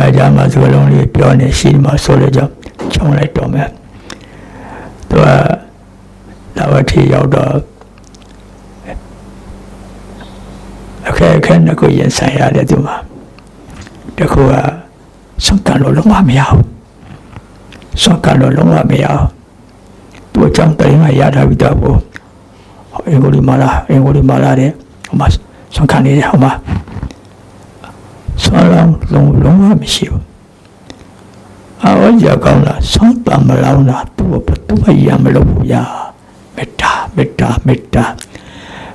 မကြားမှာစကလုံးလေးပြောနေရှိမှဆိုလေကြောင့်ခြုံလိုက်တော့မယ်သူကလာဝတိရောက်တော့အခက်အခက်နှစ်ခုရင်ဆိုင်ရတယ်သူမှာတစ်ခုကစွန့်ကန်လို့လုံးဝမရဘူးစွန့်ကန်လို့လုံးဝမရဘူးသူအကြောင်းတိုင်းမှာရထားပြီးတော့ကိုအင်္ဂလိပ်မာလာအင်္ဂလိပ်မာလာတဲ့ဟိုမှာစွန့်ကန်နေတယ်ဟိုမှာ စွန့်လောင်းလုံးလုံးဝမရှိဘူးအော်ရကောင်းလားစွန့်တမလောင်းလားသူ့ဘသူ့ရမလို့ဘူးရာမေတ္တာမေတ္တာမေတ္တာ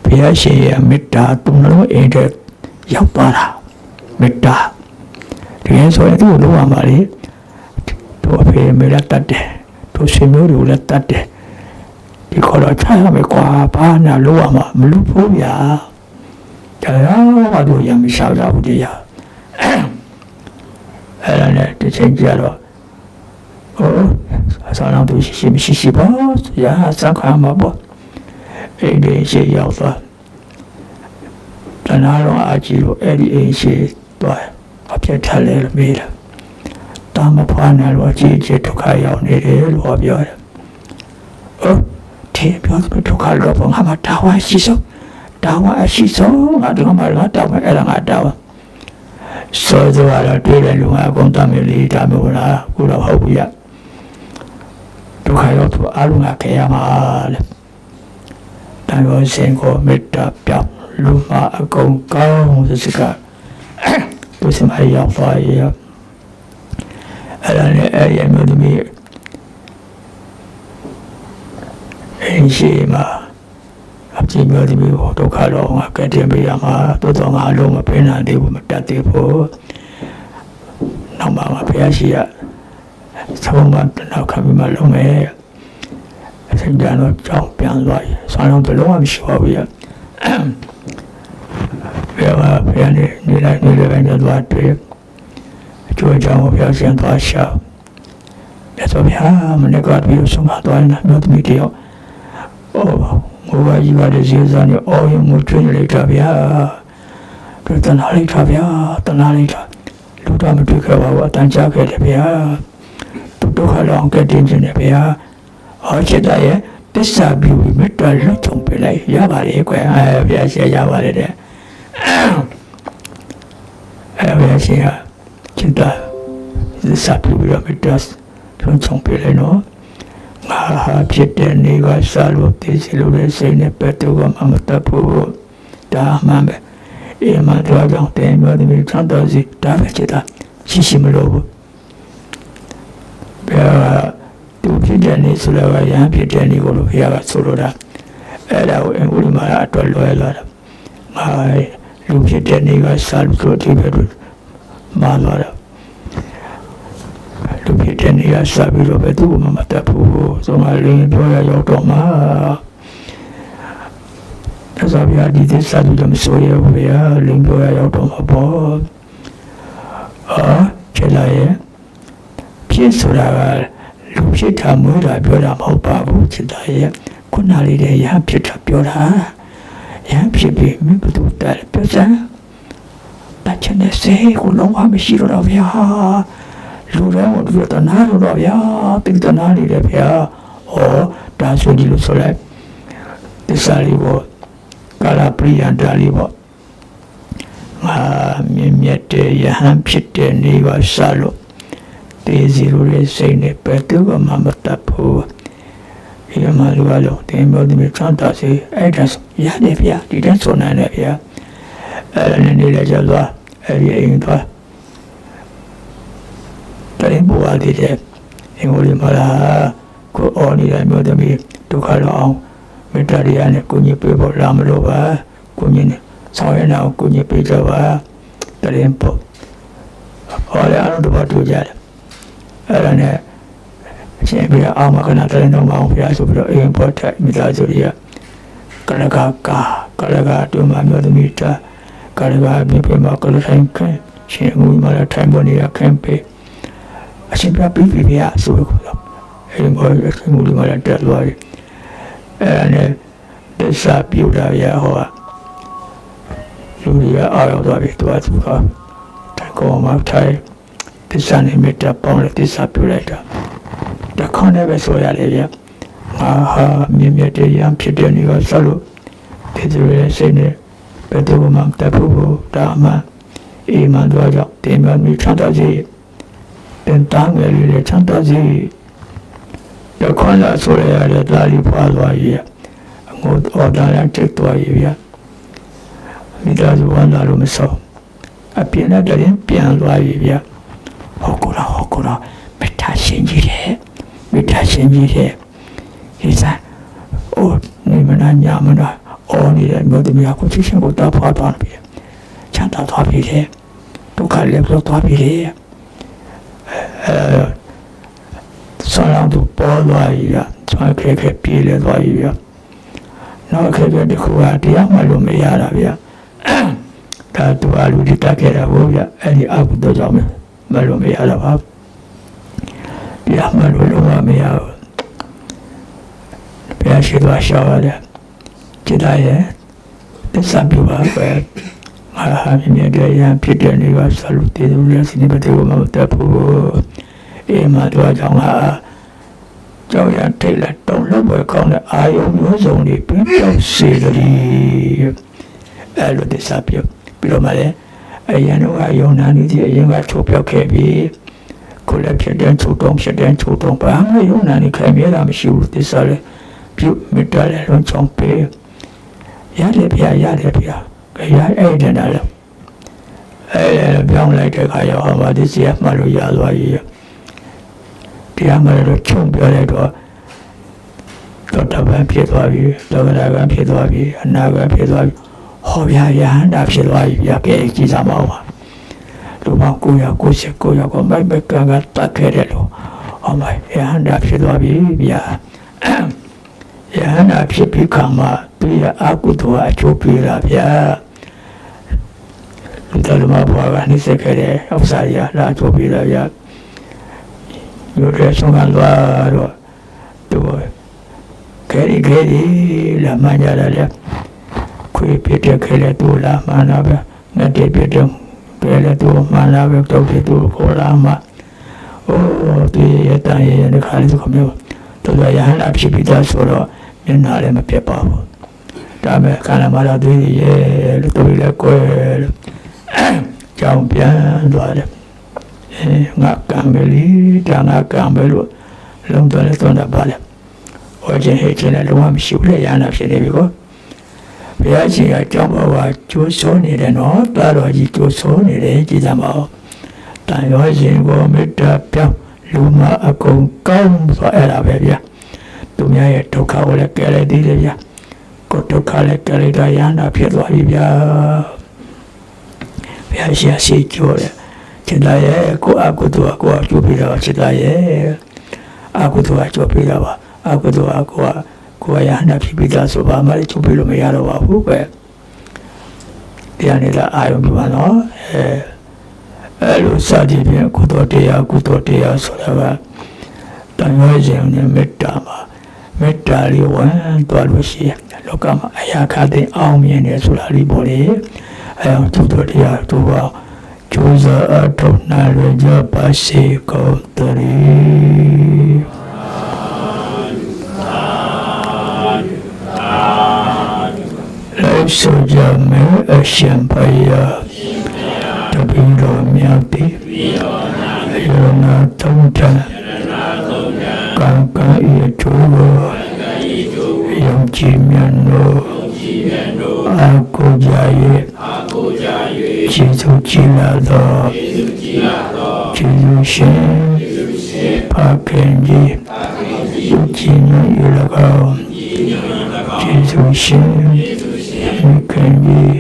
ဘုရားရှင်ရဲ့မေတ္တာသူ့လုံးအိမ်တဲ့ရောက်သွားတာမေတ္တာတကယ်ဆိုရင်သူ့ကိုလုံးဝပါလေတို့အဖေမေလည်းတတ်တယ်တို့ဆွေမျိုးတွေကိုလည်းတတ်တယ်ဒီခေါ်တော့ချရမယ်ကွာဘာနာလုံးဝမမလို့ဘူးဗျာဒါရောတို့ရမရှောက်တော့ဘူးတရား အဲ့ဒါနဲ့တစ်ချိန်ကြတော့ဟိုအစားတော့သူရှိမရှိရှိပါရာစံခါမှာပေါ့အဲ့ဒီရှိရောက်သွားတနာတော့အကြည့်လို့အဲ့ဒီအိမ်ရှိသွားအပြတ်ထလဲလို့မေးတယ်တာမဖွားနေလို့အကြည့်အကျဒုက္ခရောက်နေတယ်လို့ပြောတယ်ဟုတ်ဒီပြောသူဒုက္ခတော့ဘာမှတာဝါရှိဆုံးတာဝါအရှိဆုံးငါတို့မှလာတော့အဲ့ဒါငါတော့ စောစောကတော့တွေ့တယ်လူကအကုန်တမ်းလေးဒါမျိုးလားခုတော့ဟုတ်ပြီရဒုက္ခရောက်သူအလုံးကခဲရမှာလေတန်ရောစင်ကိုမေတ္တာပြောင်းလူမအကုန်ကောင်းစစကသူစမရောက်ပါရဲ့အဲ့ဒါနဲ့အဲ့ဒီအမျိုးသမီးအင်းရှိမှာ အကြည့်မျိုးသမီးကိုဒုက္ခတော့ငါကဲတင်ပေးရမှာတိုးတော့ငါလုံးမပေးနိုင်သေးဘူးမတတ်သေးဘူးနောက်မှငါဖះရှိရသုံးမနောက်ခါပြီးမှလုံးမယ်အစဉ်ကြတော့ကြောင်းပြန်သွားရဆောင်းလုံးတလုံးမရှိပါဘူးရဘယ်မှာဘယ်နေနေလိုက်နေလည်းပဲညသွားတွေ့အကျိုးကြောင့်ဘုရားရှင်သွားရှောက်မြတ်စွာဘုရားမနေ့ကပြီးဆုံးမသွားရင်မြို့သမီးတယောက်ဩ ငိုပါကြီးပါတဲ့ဇေဇာနဲ့အော်ရင်မွကျွင်းလိုက်တာဗျာပြတနာလိုက်တာဗျာတနာလိုက်တာလူတော်မတွေ့ခဲ့ပါဘူးအတန်ကြားခဲ့တယ်ဗျာဒုက္ခလောင်ကတင်ခြင်းနဲ့ဗျာဟောချစ်တဲ့ရဲ့တစ္ဆာပြုပြီးမေတ္တာလွတ်ချုံပေးလိုက်ရပါလေကွယ်အဲဗျာရှင်းရပါလေတဲ့အဲဗျာရှင်းရချစ်တာတစ္ဆာပြုပြီးတော့မေတ္တာလွတ်ချုံပေးလိုက်နော် ငါဟာဖြစ်တဲ့နေကစားလို့သိစီလို့တဲ့စိတ်နဲ့ပဲတော့မှမတတ်ဘူးဒါမှန်ပဲအေးမတော်ကြောင့်တင်ပြောတယ်ချမ်းသာစီဒါပဲချစ်တာရှိရှိမလို့ဘူးဘုရားသူဖြစ်တဲ့နေ့ဆိုတော့ရဟန်းဖြစ်တဲ့နေ့ကိုလို့ဘုရားကဆိုလိုတာအဲ့ဒါကိုအင်္ဂုလိမာရအတွက်လွယ်လာတာငါလူဖြစ်တဲ့နေ့ကစာလို့ဆိုဒီဘက်လို့မာလာတာလူဖြစ်တဲ့နေ့ ကစာပြီးတော့ဘယ်သူမှမတတ်ဘူးဆိုမှလင်းပြောရရောက်တော့မှာဒါဆိုဗျာဒီသစ္စာလို့မဆိုရဘူးဗျာလင်းပြောရရောက်တော့မှာပေါ့အာချလာရဲ့ဖြစ်ဆိုတာကလူဖြစ်တာမွေးတာပြောတာမဟုတ်ပါဘူးจิตသားရဲ့ခုနလေးတည်းရဟဖြစ်တာပြောတာရဟဖြစ်ပြီးမင်းဘသူတားပြောစမ်းတချင်တဲ့စေကိုလုံးဝမရှိတော့ဗျာ လူတော်ကလူတနာတော့ဗျာတင်တနာလေးတယ်ဗျာဟောဒါဆိုဒီလိုဆိုလိုက်သစ္စာလေးပေါ့ကာလပရိယန္တာလေးပေါ့ငါမြင်မြတ်တဲ့ယဟန်ဖြစ်တဲ့နေပါစလို့တေးစီလိုရဲ့စိတ်နဲ့ပဲသူကမှမတတ်ဘူးဒီမှာလူအလုံးတင်မောဒီမချန်တာစီအဲ့ဒါရတယ်ဗျာဒီတန်းဆိုနိုင်တယ်ဗျာအဲ့ဒါနဲ့နေလဲကြသွားအဲ့ဒီအိမ်သွား တရင်ဘဝတည်တဲ့အင်္ဂလိပ်မှာလာကိုအော်နေတဲ့မျိုးသမီးဒုက္ခတော့အောင်မေတ္တာရနဲ့ကိုကြီးပေးဖို့လာမလို့ပါကိုကြီးနဲ့ဆောင်းရအောင်ကိုကြီးပေးကြပါတရင်ပေါ့ဟောရအောင်တော့တူကြတယ်အဲ့ဒါနဲ့အရှင်ပြအောင်မခဏတိုင်းတော့မအောင်ဖျားဆိုပြီးတော့အိမ်ပေါ်ထမိသားစုတွေကကလကကာကလကတူမမျိုးသမီးတာကလကမြေပြမကလထိုင်ခံရှင်ငူမလာထိုင်ပေါ်နေရခံပေး အရှင်ပြပြီးပြီဗျာဆိုတော့အိမ်ပေါ်အရှင်ငူမလာတက်သွားတယ်အဲ့ဒါနဲ့ဒသပြူတာရဟောလူတွေကအားရောက်သွားပြီသူကသူကတိုင်ကောမှာထိုင်စ္စာနဲ့မေတ္တာပေါင်းတဲ့သစ္စာပြုလိုက်တာတခွန်းနဲ့ပဲဆိုရလေဗျာငါဟာမြင့်မြတ်တဲ့ရံဖြစ်တဲ့နေကဆက်လို့ဒီလိုရဲ့စိတ်နဲ့ဘယ်သူမှတတ်ဖို့ဒါမှအိမ်မှာတော့ကြောင့်တင်မမီချမ်း သာစေတင်တန်းငယ်လေးချမ်းသာစေတခွန်းလာဆိုရတဲ့ဒါလီဖွာသွားကြီးအငိုတော်တာရတက်သွားကြီးဗျာမိသားစုဝန်လာလို့မဆောအပြင်းနဲ့တရင်ပြန်သွားပြီဗျဟုတ်ကောလားဟုတ်ကောလားမေတ္တာရှင်ကြီးတယ်မေတ္တာရှင်ကြီးတယ်ဒီစားအိုးနေမနာညာမနာအော်နေတဲ့မြို့တမယာကိုချစ်ရှင်ကိုတာဖွာသွားပြီချမ်းသာသွားပြီတဲ့ဒုက္ခလည်းပြောသွားပြီတဲ့ အဲဆောင်းလောင်းသူပေါ်သွားပြီဗျဆွမ်းခဲခဲပြေးလဲသွားပြီဗျနောက်ခဲခဲတခုကတရားမှလို့မရတာဗျဒါသူအလူဒီတက်ခဲ့တာဘို့ဗျအဲ့ဒီအကုသိုလ်ကြောင့်မလို့မရတာပါတရားမှလို့လုံးဝမရဘူးဘုရားရှိသွားရှောက်ရတယ်จิตရဲ့သစ္စာပြုပါပဲငါဟာမြင်တဲ့ရန်ဖြစ်တဲ့နေကဆလူတည်သူလည်းစိနေပတေကိုမတတ် ဘူးအေးမတော်ကြောင့်ဟာကြောက်ရထိတ်လက်တုံလို့ပဲကောင်းတဲ့အာယုံမျိုးစုံတွေပြပြောက်စေတယ်အဲ့လိုသစ္စာပြုပြီးတော့မှလည်းအရင်တော့ယုံနာနေတဲ့အရင်ကထုတ်ပြောက်ခဲ့ပြီးကိုလည်းဖြစ်တဲ့ချုပ်တုံးဖြစ်တဲ့ချုပ်တုံးဘာမှယုံနာနေခိုင်မြဲတာမရှိဘူးသစ္စာလည်းပြုမိတ္တလည်းလုံးချောင်းပေးရတယ်ဗျာရတယ်ဗျာကြရအဲ့တဲ့နာလည်းအဲ့ပြောင်းလိုက်တဲ့ခါရောဟောပါဒီစီရမှလို့ရသွားပြီ တရားမှလည်းချုံပြောလိုက်တော့တော့တပံဖြစ်သွားပြီလောကရာကဖြစ်သွားပြီအနာကဖြစ်သွားပြီဟောဗျာယဟန္တာဖြစ်သွားပြီဗျာကဲကြည်စားမအောင်ပါလူပေါင်း990 900ကိုမိုက်မကန်ကတတ်ခဲ့တယ်လို့ဟောမိုက်ယဟန္တာဖြစ်သွားပြီဗျာယဟန္တာဖြစ်ပြီးခါမှသူရအကုသိုလ်အကျိုးပေးတာဗျာလူတော်မဘွားကနှိစက်ခဲ့တဲ့ဥစ္စာရလာအကျိုးပေးတာဗျာ ညိုတဲ့ဆုံးကသွားတော့သူခဲရီခဲရီလာမှကြတယ်လေခွေပြတဲ့ခဲလေသူလာမှနာပဲငါတည်းပြတဲ့ခဲလေသူမှနာပဲတော့ပြသူခေါ်လာမှအိုးသူရတန်ရတဲ့ခါလေးကမျိုးတော်ရရဟန္တာဖြစ်ပြီးသားဆိုတော့မျက်နှာလည်းမပြတ်ပါဘူးဒါမဲ့ခန္ဓာမှာတော့သူရဲ့လို့သူလည်းကွယ်လို့ကြောင်ပြန်သွားတယ် အဲငါကံပဲလေဒါငါကံပဲလို့လုံးတော်လည်းသွန်တာပါလေဟောခြင်းဟဲ့ခြင်းလည်းလုံးဝမရှိဘူးလေရဟန္တာဖြစ်နေပြီကောဘုရားရှင်ကကြောင်းပေါ်ကကျိုးဆိုးနေတယ်နော်တာတော်ကြီးကျိုးဆိုးနေတယ်ကြည်သမောတန်ရောရှင်ကိုမေတ္တာပြောင်းလူမအကုန်ကောင်းဆိုအဲ့ဒါပဲဗျာသူများရဲ့ဒုက္ခကိုလည်းကယ်လိုက်သေးတယ်ဗျာကိုဒုက္ခလည်းကယ်လိုက်တာရဟန္တာဖြစ်သွားပြီဗျာဘုရားရှင်ရှိကြိုးတယ် ချစ်သားရဲ့ကိုအကုသူကကိုအကျိုးပေးတာပါချစ်သားရဲ့အကုသူကကျိုးပေးတာပါအကုသူကကိုကကိုရဟနာဖြစ်ပြီးသားဆိုပါမှလည်းကျိုးပေးလို့မရတော့ပါဘူးပဲတရားနေတာအာယုံပြပါနော်အဲအဲ့လိုစသည်ဖြင့်ကုသိုလ်တရားကုသိုလ်တရားဆိုတာကတန်ရောခြင်းနဲ့မေတ္တာပါမေတ္တာလေးဝမ်းသွားလို့ရှိရင်လောကမှာအရာခတဲ့အောင်မြင်တယ်ဆိုတာလေးပေါ့လေအဲအောင်ကုသိုလ်တရားတို့ပါ ကျိုးစားအထောက်နာရကြပါစေကုန်တည်းလိုက်ဆိုကြမယ်အရှင်ဘုရားတပည့်တော်များသည်ယရနာသုံးချမ်းကံကံဤကျိုးကိုယုံကြည်မြတ်လို့အာကိုကြရဲ့ ကျေးဇူးကြီးလာသောကျေးဇူးရှင်ဖခင်ကြီးယုံကြည်မြတ်ရ၎င်းကျေးဇူးရှင်ဖခင်ကြီး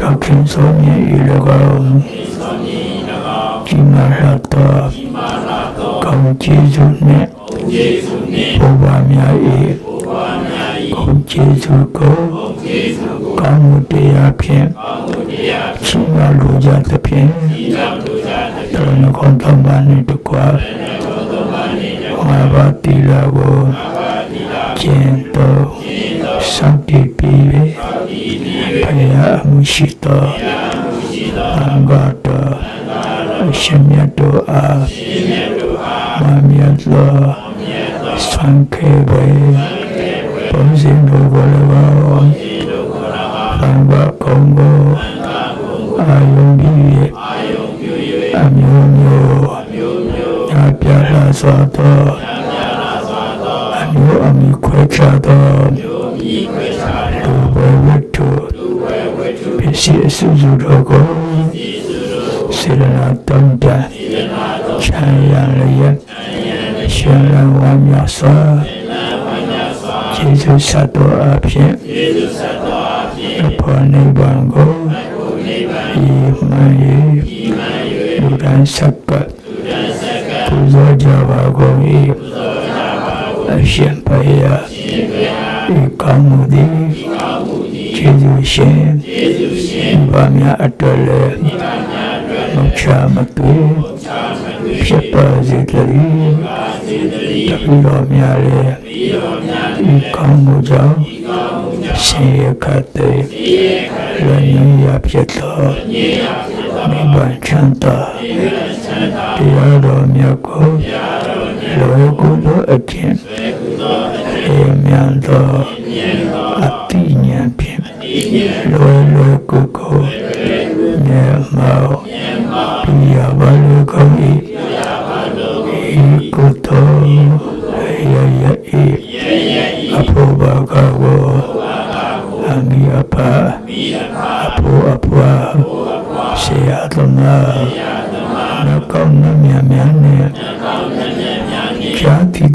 တော်ခင်ဆုံးမြတ်ရ၎င်းကြီးမားလာသောကောင်းကျေးဇူးနှင့်ဘုရားများ၏ကောင်းကျေးဇူးကိုကောင်းမှုတရားဖြင့် ချီးမွမ်းလိုကြသဖြင့်တော်နှကောင်းတောင်းပါနှင့်တကွာမာဘာတိလာကိုကျင့်တော်စံတည်ပြီးဖယားအမှုရှိတော်အင်္ဂါတော်အရှင်မြတ် စွာသောအမျိုးအမီခွဲခြားသောလူဘဝတ္ထုပစ္စည်းအစုစုတို့ကိုစေရနာတုံးတချမ်းရလျက်ရှင်ရန်ဝါမြတ်စွာကျေးဇူးဆက်တော်အဖြစ်အဖို့နိဗ္ဗာန်ကိုဤမှန်၏လူတိုင်းဆက်ကပူ ဇော်ကြပါကုန်၏အရှင်ဘုရားဤကောင်းမှုသည်ကျေးဇူးရှင်ဘာမြတ်အတွက်လည်းမချမတူဖြစ်ပါစေတည်းတပည့်တော်များလည်းဤကောင်းမှုကြောင့်ရှင်ရခတ်တဲ့လည်းရဖြစ်တော်နိဗ္ဗာန်ချမ်းသာ တရားတော်မြတ်ကိုလောကုသိုလ်အကျင့်အေမြန်သောအတိညာဖြင့်လောလောကုကိုမြတ်မော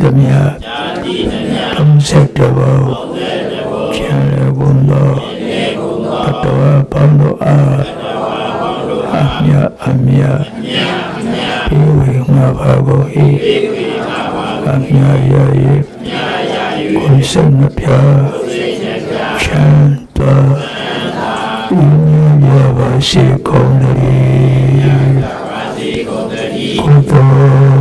တိတမြသုံးဆက်တော်ချမ်းလေကုန်သောတတော်ပေါင်းတို့အားအမြအမြပြေဝေငါဘာကိုဤအမြရရကိုယ်စိတ်နှပြချမ်းသာဤမြရပါရှိကုန်၏ကိုယ်တော်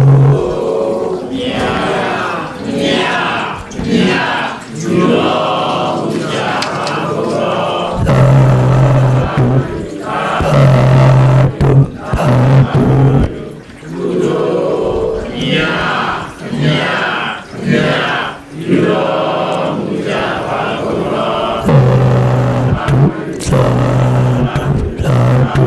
သာတူ